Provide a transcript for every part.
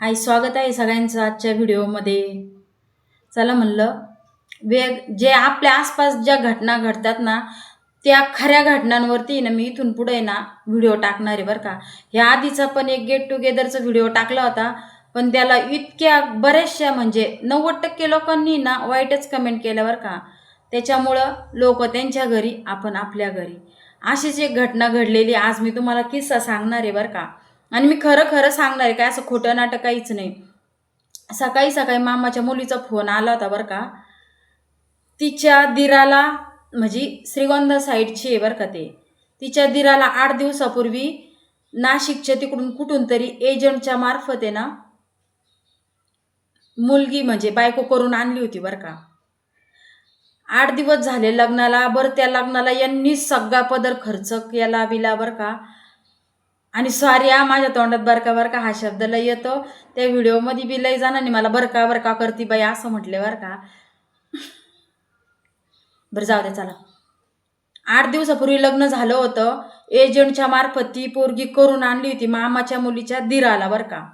हाय स्वागत आहे सगळ्यांचं आजच्या व्हिडिओमध्ये. चला म्हणलं वेग जे आपल्या आसपास ज्या घटना घडतात ना त्या खऱ्या घटनांवरती ना मी इथून पुढे ना व्हिडिओ टाकणार आहे बरं का. ह्या आधीचा पण एक गेट टुगेदरचा व्हिडिओ टाकला होता पण त्याला इतक्या बऱ्याचशा म्हणजे नव्वद टक्के लोकांनी ना वाईटच कमेंट केल्यावर बरं का. त्याच्यामुळं लोक त्यांच्या घरी आपण आपल्या घरी. अशीच एक घटना घडलेली आज मी तुम्हाला किस्सा सांगणार आहे बरं का. आणि मी खरं खरं सांगणार आहे काय असं खोटं नाटक काहीच नाही. सकाळी सकाळी मामाच्या मुलीचा फोन आला होता बरं का. तिच्या दिराला म्हणजे श्रीगोंद साईडची आहे बरं का ते. तिच्या दिराला आठ दिवसापूर्वी नाशिकच्या तिकडून कुठून तरी एजंटच्या मार्फत आहे ना मुलगी म्हणजे बायको करून आणली होती बरं का. आठ दिवस झाले लग्नाला बरं त्या लग्नाला यांनी सगळा पदर खर्च केला बिला बरं का. आणि सॉरी हा माझ्या तोंडात बरका बरका हा शब्द लय येतो. त्या व्हिडिओमध्ये बी लय जणांनी मला बरका बरका करती बाई असं म्हटले बरं का. बरं जाऊ दे चला. आठ दिवसापूर्वी लग्न झालं होतं. एजंटच्या मार्फत ती पोरगी करून आणली होती मामाच्या मुलीच्या दिराला बरं का.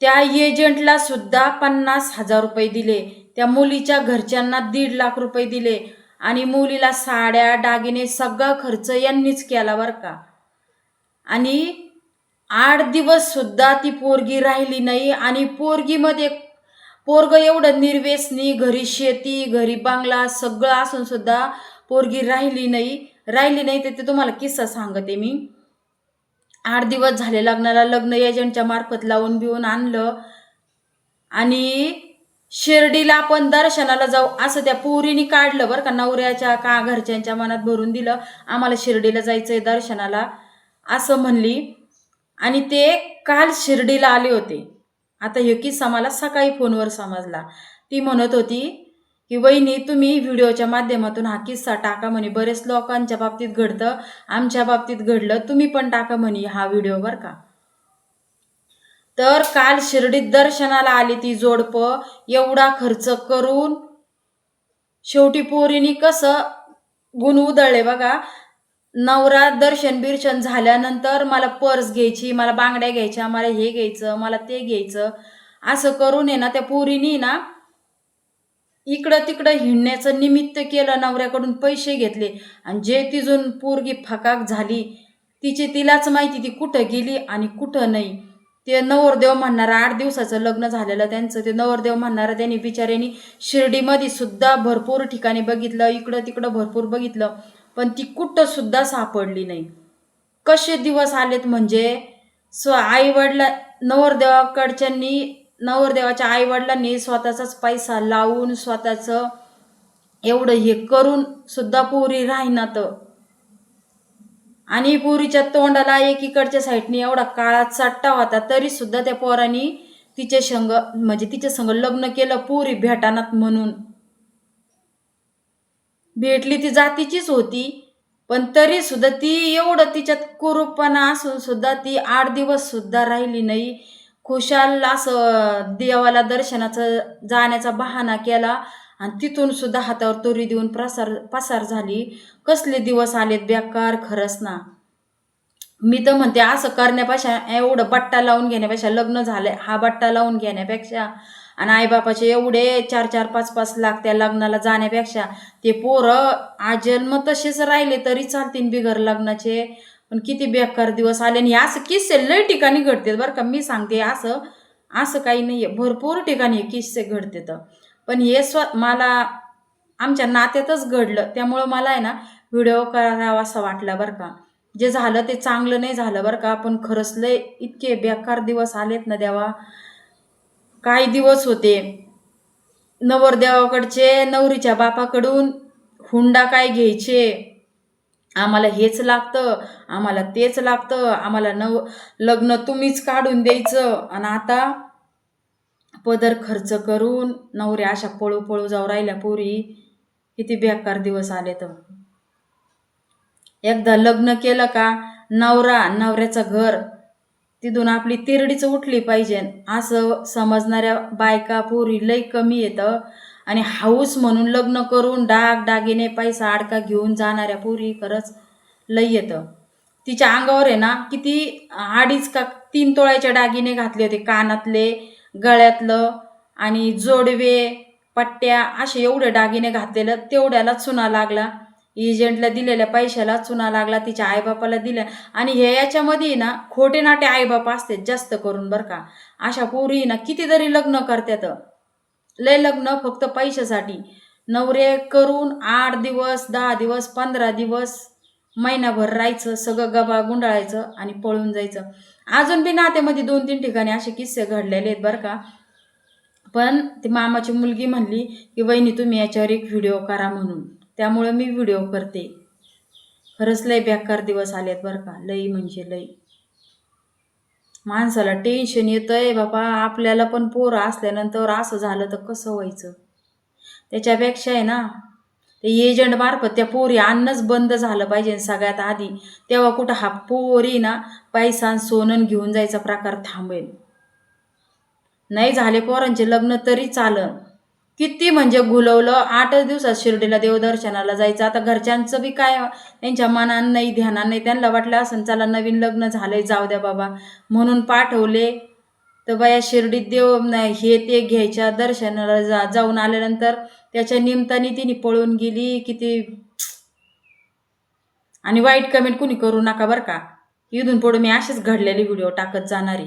त्या एजंटला सुद्धा पन्नास हजार रुपये दिले. त्या मुलीच्या घरच्यांना दीड लाख रुपये दिले. आणि मुलीला साड्या दागिने सगळा खर्च यांनीच केला बरं का. आणि आठ दिवससुद्धा ती पोरगी राहिली नाही आणि पोरगीमध्ये पोरग एवढं निर्वेसनी घरी शेती घरी बांगला सगळं असून सुद्धा पोरगी राहिली नाही. राहिली नाही तर ते तुम्हाला किस्सा सांगते मी. आठ दिवस झाले लग्नाला लग्न एजंटच्या मार्फत लावून बिवून आणलं. आणि शिर्डीला आपण दर्शनाला जाऊ असं त्या पोरीने काढलं बरं का. नवऱ्याच्या का घरच्यांच्या मनात भरून दिलं. आम्हाला शिर्डीला जायचंय दर्शनाला असं म्हणली. आणि ते काल शिर्डीला आले होते. आता हे किस्सा मला सकाळी फोनवर समजला. ती म्हणत होती की वहिनी तुम्ही व्हिडिओच्या माध्यमातून हा किस्सा टाका म्हणे. बरेच लोकांच्या बाबतीत घडतं. आमच्या बाबतीत घडलं. तुम्ही पण टाका म्हणे हा व्हिडिओ बरं का. तर काल शिर्डीत दर्शनाला आली ती जोडपं. एवढा खर्च करून शेवटी पोरीनी कसं गुण उधळले बघा. नवरा दर्शन बिर्शन झाल्यानंतर मला पर्स घ्यायची मला बांगड्या घ्यायच्या मला हे घ्यायचं मला ते घ्यायचं. असं करून आहे ना त्या पोरीनी ना इकडं तिकडं हिंडण्याचं निमित्त केलं नवऱ्याकडून पैसे घेतले. आणि जे तिजून पोरगी फकाक झाली तिची तिलाच माहिती ती कुठं गेली आणि कुठं नाही. ते नवरदेव म्हणणारा आठ दिवसाचं लग्न झालेलं त्यांचं ते नवरदेव म्हणणारा त्यांनी बिचाऱ्यांनी शिर्डीमध्ये सुद्धा भरपूर ठिकाणी बघितलं इकडं तिकडं भरपूर बघितलं पण ती कुठं सुद्धा सापडली नाही. कसे दिवस आलेत म्हणजे स्व आईवडला नवरदेवाकडच्यांनी नवरदेवाच्या आईवडिलांनी स्वतःचाच पैसा लावून स्वतःचं एवढं हे करून सुद्धा पोरी तर आणि पोरीच्या तोंडाला एकीकडच्या साईडने एवढा काळा चट्टा होता तरी सुद्धा त्या पोरांनी तिच्या संग म्हणजे तिच्या संग लग्न केलं पोरी भेटानात म्हणून. भेटली ती जातीचीच होती पण तरी सुद्धा ती एवढं तिच्यात कुरूपणा असून सुद्धा ती आठ दिवस सुद्धा राहिली नाही. खुशाल असं देवाला दर्शनाचं जाण्याचा बहाणा केला. आणि तिथून सुद्धा हातावर तोरी देऊन प्रसार पसार झाली. कसले दिवस आलेत बेकार खरंच ना. मी तर म्हणते असं करण्यापेक्षा एवढं बट्टा लावून घेण्यापेक्षा लग्न झालं हा बट्टा लावून घेण्यापेक्षा आणि आईबापाचे एवढे चार चार पाच पाच लाख त्या लग्नाला जाण्यापेक्षा ते पोरं आजन्म तसेच राहिले तरी चालतील बिगर लग्नाचे. पण किती बेकार दिवस आले आणि असं किस्से लय ठिकाणी घडतात बरं का. मी सांगते असं असं काही नाही आहे भरपूर ठिकाणी किस्से किस्से घडतात. पण हे स्व मला आमच्या नात्यातच घडलं. त्यामुळं मला आहे ना व्हिडिओ करावा असं वाटला बरं का. जे झालं ते चांगलं नाही झालं बरं का. पण खरंच लय इतके बेकार दिवस आलेत ना देवा. काही दिवस होते. नवरदेवाकडचे नवरीच्या बापाकडून हुंडा काय घ्यायचे? आम्हाला हेच लागतं आम्हाला तेच लागतं आम्हाला नव लग्न तुम्हीच काढून द्यायचं. आणि आता पदर खर्च करून नवऱ्या अशा पळू पळू जाऊ राहिल्या पोरी किती बेकार दिवस आले तर. एकदा लग्न केलं का नवरा नवऱ्याचं घर तिथून आपली तिरडीच उठली पाहिजे. असं समजणाऱ्या बायका पोरी लई कमी येतं. आणि हाऊस म्हणून लग्न करून डाग डागिने पैसा अडका घेऊन जाणाऱ्या पोरी खरंच लई येतं. तिच्या अंगावर आहे ना किती अडीच का तीन तोळ्याच्या दागिने घातले होते कानातले. गळ्यातलं आणि जोडवे पट्ट्या असे एवढे दागिने घातलेलं तेवढ्याला चुना लागला. एजंटला दिलेल्या पैशाला चुना लागला तिच्या आईबापाला दिल्या. आणि हे याच्यामध्ये ना खोटे नाटे आईबाप असते जास्त करून बरं का. अशा पोरी ना कितीतरी लग्न करतात. लय लग्न फक्त पैशासाठी. नवरे करून आठ दिवस दहा दिवस पंधरा दिवस महिनाभर राहायचं सगळं गबा गुंडाळायचं आणि पळून जायचं. अजून बी नात्यामध्ये दोन तीन ठिकाणी असे किस्से घडलेले आहेत बरं का. पण ती मामाची मुलगी म्हणली की वहिनी तुम्ही याच्यावर एक व्हिडिओ करा म्हणून. त्यामुळं मी व्हिडिओ करते. खरंच लय बेकार दिवस आलेत बरं का. लई म्हणजे लई. माणसाला टेन्शन येतंय बाबा. आपल्याला पण पोरं असल्यानंतर असं झालं तर कसं व्हायचं? त्याच्यापेक्षा आहे ना ते एजंट मार्फत त्या पोरी आणणंच बंद झालं पाहिजे सगळ्यात आधी. तेव्हा कुठं हा पोरी ना पैसा सोनन सोनं घेऊन जायचा प्रकार थांबेल. नाही झाले पोरांचे लग्न तरी चालन. किती म्हणजे गुलवलं आठच दिवसात शिर्डीला देवदर्शनाला जायचं. आता घरच्यांचं बी काय हो? त्यांच्या मनात नाही ध्यानानं नाही. त्यांना वाटलं असं चला नवीन लग्न झालंय जाऊ द्या बाबा. म्हणून पाठवले. तर बाया शिर्डीत देव नाही हे ते घ्यायच्या दर्शनाला जा जाऊन आल्यानंतर त्याच्या निमताने तिने पळून गेली किती आणि वाईट कमेंट कुणी करू नका बरं का. इथून पुढे मी असेच घडलेले व्हिडिओ टाकत जाणारी.